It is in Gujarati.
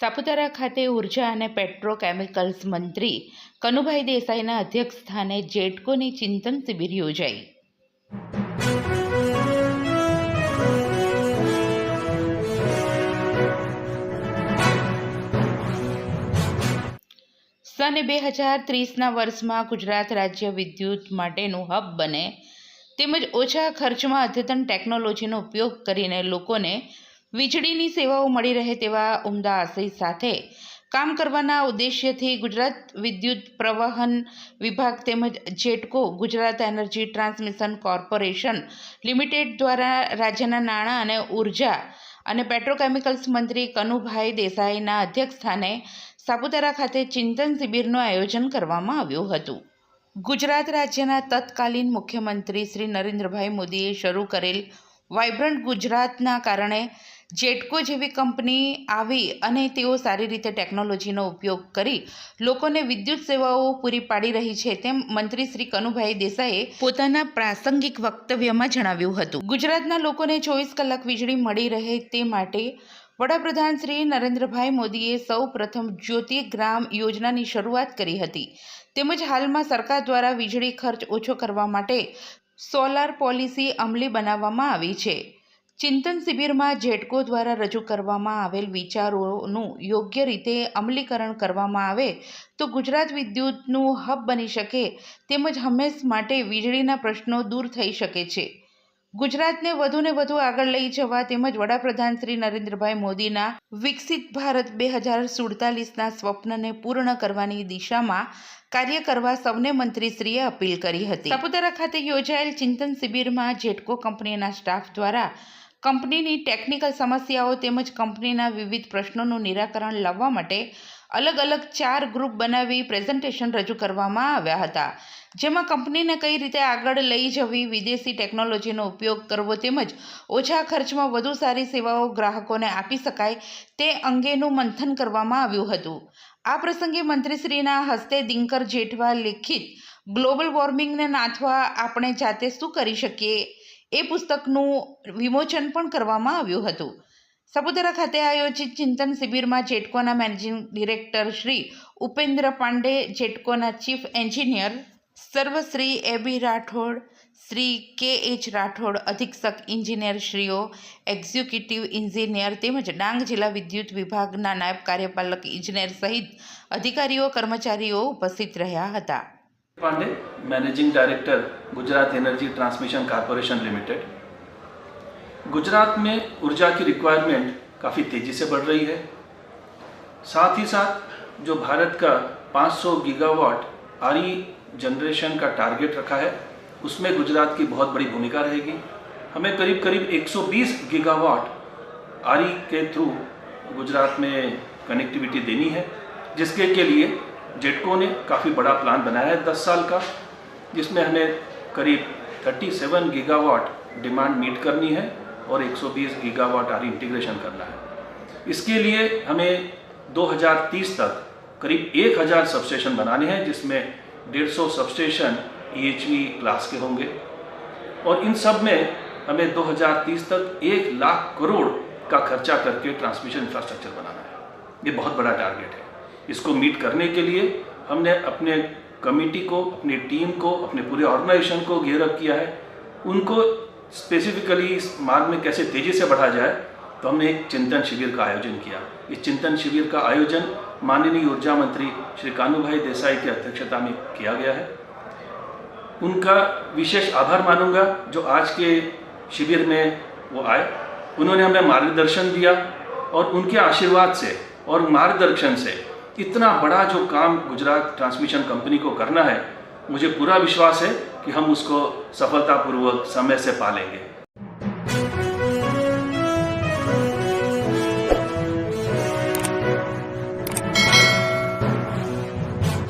સાપુતારા ખાતે ઊર્જા અને પેટ્રોકેમિકલ્સ મંત્રી કનુભાઈ દેસાઈના અધ્યક્ષસ્થાને જેટકોની ચિંતન શિબિર યોજાઈ. સન બે હજાર ત્રીસના વર્ષમાં ગુજરાત રાજ્ય વિદ્યુત માટેનું હબ બને, તેમજ ઓછા ખર્ચમાં અદ્યતન ટેકનોલોજીનો ઉપયોગ કરીને લોકોને વીજળીની સેવાઓ મળી રહે તેવા ઉમદા આશય સાથે કામ કરવાના ઉદ્દેશ્યથી ગુજરાત વિદ્યુત પ્રવહન વિભાગ તેમજ GETCO Gujarat energy transmission corporation limited દ્વારા રાજ્યના નાણાં અને ઊર્જા અને પેટ્રોકેમિકલ્સ મંત્રી કનુભાઈ દેસાઈના અધ્યક્ષસ્થાને સાપુતારા ખાતે ચિંતન શિબિરનું આયોજન કરવામાં આવ્યું હતું. ગુજરાત રાજ્યના તત્કાલીન મુખ્યમંત્રી શ્રી નરેન્દ્રભાઈ મોદીએ શરૂ કરેલ વાઇબ્રન્ટ ગુજરાતના કારણે જેટકો જેવી કંપની આવી અને તેઓ સારી રીતે ટેકનોલોજીનો ઉપયોગ કરી લોકોને વિદ્યુત સેવાઓ પૂરી પાડી રહી છે તેમ મંત્રી શ્રી કનુભાઈ દેસાઈએ પોતાના પ્રાસંગિક વક્તવ્યમાં જણાવ્યું હતું. ગુજરાતના લોકોને ચોવીસ કલાક વીજળી મળી રહે તે માટે વડાપ્રધાન શ્રી નરેન્દ્રભાઈ મોદીએ સૌ પ્રથમ જ્યોતિ ગ્રામ યોજનાની શરૂઆત કરી હતી. તેમજ હાલમાં સરકાર દ્વારા વીજળી ખર્ચ ઓછો કરવા માટે સોલાર પોલિસી અમલી બનાવવામાં આવી છે. ચિંતન શિબિરમાં જેટકો દ્વારા રજૂ કરવામાં આવેલ વિચારોનું યોગ્ય રીતે અમલીકરણ કરવામાં આવે તો ગુજરાત વિદ્યુતનું હબ બની શકે તેમજ હંમેશ માટે વીજળીના પ્રશ્નો દૂર થઈ શકે છે. ગુજરાતને વધુને વધુ આગળ લઈ જવા તેમજ વડાપ્રધાન શ્રી નરેન્દ્રભાઈ મોદીના વિકસિત ભારત બે હજાર સુડતાલીસના સ્વપ્નને પૂર્ણ કરવાની દિશામાં કાર્ય કરવા સૌને મંત્રીશ્રીએ અપીલ કરી હતી. સાપુતારા ખાતે યોજાયેલ ચિંતન શિબિરમાં જેટકો કંપનીના સ્ટાફ દ્વારા કંપનીની ટેકનિકલ સમસ્યાઓ તેમજ કંપનીના વિવિધ પ્રશ્નોનું નિરાકરણ લાવવા માટે અલગ અલગ ચાર ગ્રુપ બનાવી પ્રેઝન્ટેશન રજૂ કરવામાં આવ્યા હતા. જેમાં કંપનીને કઈ રીતે આગળ લઈ જવી, વિદેશી ટેકનોલોજીનો ઉપયોગ કરવો તેમજ ઓછા ખર્ચમાં વધુ સારી સેવાઓ ગ્રાહકોને આપી શકાય તે અંગેનું મંથન કરવામાં આવ્યું હતું. આ પ્રસંગે મંત્રીશ્રીના હસ્તે દિનકર જેઠવા લિખિત, ગ્લોબલ વોર્મિંગને નાથવા આપણે જાતે શું કરી શકીએ? એ પુસ્તકનું વિમોચન પણ કરવામાં આવ્યું હતું. સાપુતારા ખાતે આયોજિત ચિંતન શિબિરમાં જેટકોના મેનેજિંગ ડિરેક્ટર શ્રી ઉપેન્દ્ર પાંડે, જેટકોના chief engineer Sarvashri A B Rathod, Shri K H Rathod, અધિક્ષક ઇન્જિનિયર શ્રીઓ એક્ઝિક્યુટિવ ઇન્જિનિયર તેમજ ડાંગ જિલ્લા વિદ્યુત વિભાગના નાયબ કાર્યપાલક, ઇજનેર સહિત અધિકારીઓ, કર્મચારીઓ ઉપસ્થિત રહ્યા હતા. Pandey managing director Gujarat energy transmission corporation limited Gujarat में ऊर्जा की रिक्वायरमेंट काफ़ी तेज़ी से बढ़ रही है। साथ ही साथ, जो भारत का 500 गीगावाट आरी जनरेशन का टारगेट रखा है, उसमें गुजरात की बहुत बड़ी भूमिका रहेगी। हमें करीब करीब 120 गीगावाट आरी के थ्रू गुजरात में कनेक्टिविटी देनी है, जिसके के लिए जेटको ने काफ़ी बड़ा प्लान बनाया है 10 साल का, जिसमें हमें करीब 37 गीगावाट डिमांड मीट करनी है और 120 गीगावाट आर इंटीग्रेशन करना है। इसके लिए हमें 2030 तक करीब 1000 सबस्टेशन बनाने हैं, जिसमें 150 सबस्टेशन ईएचवी क्लास के होंगे। और इन सब में हमें 2030 तक एक लाख करोड़ का खर्चा करके ट्रांसमिशन इंफ्रास्ट्रक्चर बनाना है। ये बहुत बड़ा टारगेट है। इसको मीट करने के लिए हमने अपने कमेटी को, अपनी टीम को, अपने पूरे ऑर्गेनाइजेशन को गेयर अप किया है। उनको स्पेसिफिकली इस मार्ग में कैसे तेज़ी से बढ़ा जाए तो हमने एक चिंतन शिविर का आयोजन किया। इस चिंतन शिविर का आयोजन माननीय ऊर्जा मंत्री श्री कानू भाई देसाई की अध्यक्षता में किया गया है। उनका विशेष आभार मानूँगा जो आज के शिविर में वो आए। उन्होंने हमें मार्गदर्शन दिया और उनके आशीर्वाद से और मार्गदर्शन से इतना बड़ा जो काम गुजरात ट्रांसमिशन कंपनी को करना है मुझे पूरा विश्वास है कि हम उसको सफलतापूर्वक समय से पालेंगे